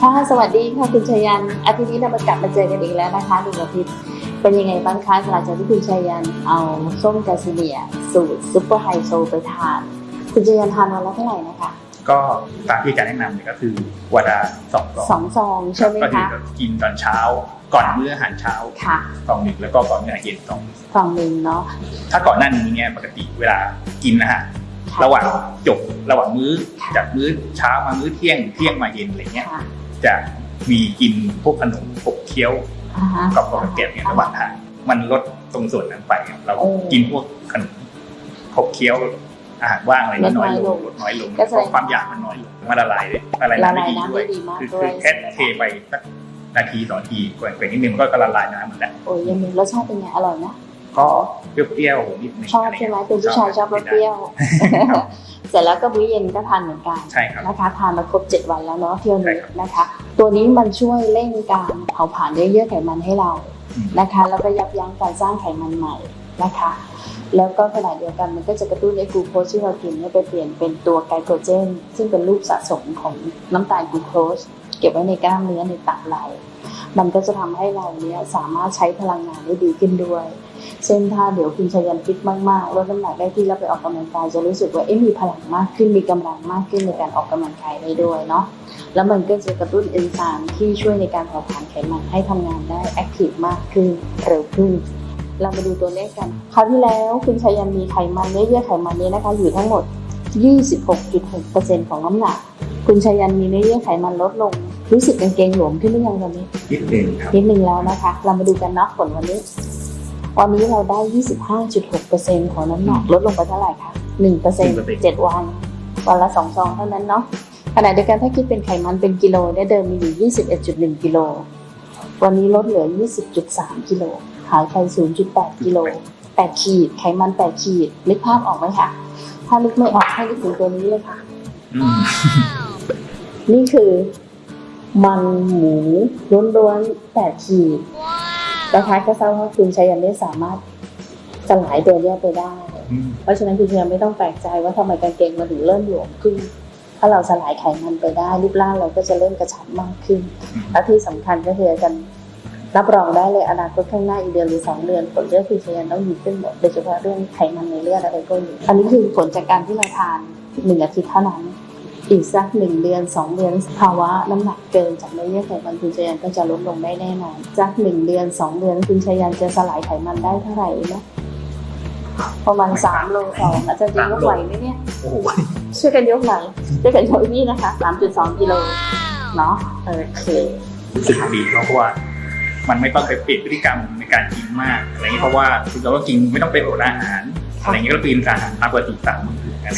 ค่ะสวัสดีค่ะคุณชยันอาทิตย์นี้เรามากลับมาเจอกันอีกแล้วนะคะลุงอาทิตย์เป็นยังไงบ้างคะหลังจากที่คุณชยันเอาส้มกาซิเนียสูตรซุปเปอร์ไฮโซไปทาน คุณชยันทานวันละเท่าไหร่นะคะ ก็ตามที่อาจารย์แนะนำเนี่ยก็คือวันละสองกล่องสองซองใช่ไหมก็คือคะ กินตอนเช้า ก่อนมื้ออาหารเช้าค่ะกล่องหนึ่งแล้วก็ก่อนมื้ออาหารเย็นกล่องหนึ่งซองหนึ่งเนาะถ้าก่อนหน้านี้เนี่ยปกติเวลากินอาหารค่ะระหว่างจบระหว่างมื้อค่ะ จากมื้อเช้ามามื้อเที่ยงเที่ยงมาเย็นอะไรเงี้ย ค่ะ จะมีกินพวกขนมขบเคี้ยวอ่าฮะกับกบแกบเนี่ยระหว่างทางมันลดตรงส่วนนั้นไปครับเราโอ้กินพวกขนมขบเคี้ยวอาหารว่างอะไรนี่น้อยลงลดน้อยลงก็เพแสดงราะความอยากมันน้อยลงมันละลายเลยละลายละน้ำได้ลายดีน้ำด้วได้ยดีมากคือด้วคืยอแค่เทไปสักนาทีสองนาทีกว่านิดนึงมันก็ละลายน้ำหมดแล้วโอ้ยยังมีรสชาติเป็นไงอร่อยนะ ก็เปรี้ยวๆนิดนึงชอบใช่ไหมเป็นผู้ชายชอบรสเปรี้ยวครับเสร็จแล้วก็มื้อเย็นก็ทานเหมือนกันใช่ครับนะคะทานมาครบ 7 วันแล้วเนาะเที่ยวใช่นี้ครับนะคะ ตัวนี้มันช่วยเร่งการเผาผลาญเยื่อไขมันให้เราอืมนะคะแล้วก็ยับยั้งการสร้างไขมันใหม่ นะคะ แล้วก็ขณะเดียวกันมันก็จะกระตุ้นให้กลูโคสที่เรากินเนี่ยไปเปลี่ยนเป็นตัวไกลโคเจน ซึ่งเป็นรูปสะสมของน้ำตาลกลูโคสเก็บไว้ในกล้ามเนื้อในตับไหลมันก็จะทำให้เราเนี่ยสามารถใช้พลังงานได้ดีขึ้นด้วยเช่นถ้าเดี๋ยวคุณชยันฟิตมากๆลดน้ำหนักได้ที่แล้วไปออกกำลังกายจะรู้สึกว่าเอ๊ะมีพลังมากขึ้นมีกำลังมากขึ้นในการออกกำลังกายได้ด้วยเนาะแล้วมันก็จะกระตุ้นเอนไซม์ที่ช่วยในการเผาผลาญไขมันให้ทำงานได้แอคทีฟมากขึ้นเร็วขึ้น เรามาดูตัวเลขกัน คราวที่แล้วคุณชยันมีไขมันเนื้อเยื่อไขมันนี้นะคะอยู่ทั้งหมด 26.6%ของน้ำหนัก คุณชยันมีเนื้อเยื่อไขมันลดลง รู้สึกกางเกงหลวมขึ้นหรือยังตอนนี้ นิดนึงครับ นิดนึงแล้วนะคะ เรามาดูกันเนาะผลวันนี้ วันนี้เราได้ 25.6%ของน้ำหนักลดลงไปเท่าไหร่คะ 1% 7 วัน วันละ2ซองเท่านั้นเนาะ ขณะเดียวกันถ้าคิดเป็นไขมันเป็นกิโลเนี่ยเดิมมีอยู่ 21.1 กิโล วันนี้ลดเหลือ 20.3 กิโล หายไป 0.8 กิโล 8 ขีด ไขมัน 8 ขีดนึกภาพออกไหมคะ ถ้านึกไม่ออกให้นึกถึงตัวนี้เลยค่ะอืมนี่คือ มันหมูล้วนๆแต่ขีดแล้วท้ายก็ทราบว่าคุณชัยยันได้สามารถสลายตัวเนี้ยไปได้อืมเพราะฉะนั้นคุณชัยยันไม่ต้องแปลกใจว่าทำไมกางเกงมันถึงเริ่มหลวมขึ้นถ้าเราสลายไขมันไปได้รูปร่างเราก็จะเริ่มกระชับมากขึ้น และที่สำคัญก็คืออาจารย์ รับรองได้เลยอนาคตข้างหน้าอีกเดือนหรือสองเดือนผลเลือดคุณชยันต้องดีขึ้นหมดโดยเฉพาะเรื่องไขมันในเลือดอะไรก็อยู่อันนี้คือผลจากการที่เราทานหนึ่งอาทิตย์เท่านั้น อีกสักหนึ่งเดือนสองเดือนภาวะน้ำหนักเกินจากเนื้อเยื่อไขมันคุณชยันก็จะลดลงได้แน่นอนสักหนึ่งเดือนสองเดือนคุณชยันจะสลายไขมันได้เท่าไหร่นะประมาณสามโลสองอาจารย์จะยกไหวไหมเนี่ยโอ้โหช่วยกันยกหน่อยช่วยกันยกนี่นะคะสามจุดสองกิโลเนาะโอเครู้สึกดีเพราะว่า มันไม่ต้องไปเปลี่ยนพฤติกรรมในการกินมากอะไรเงี้ยเพราะว่าคือเราก็กินไม่ต้องไปอดอาหารอะไรเงี้ยก็ปีนอาหารตามปกติตามมื้อใช่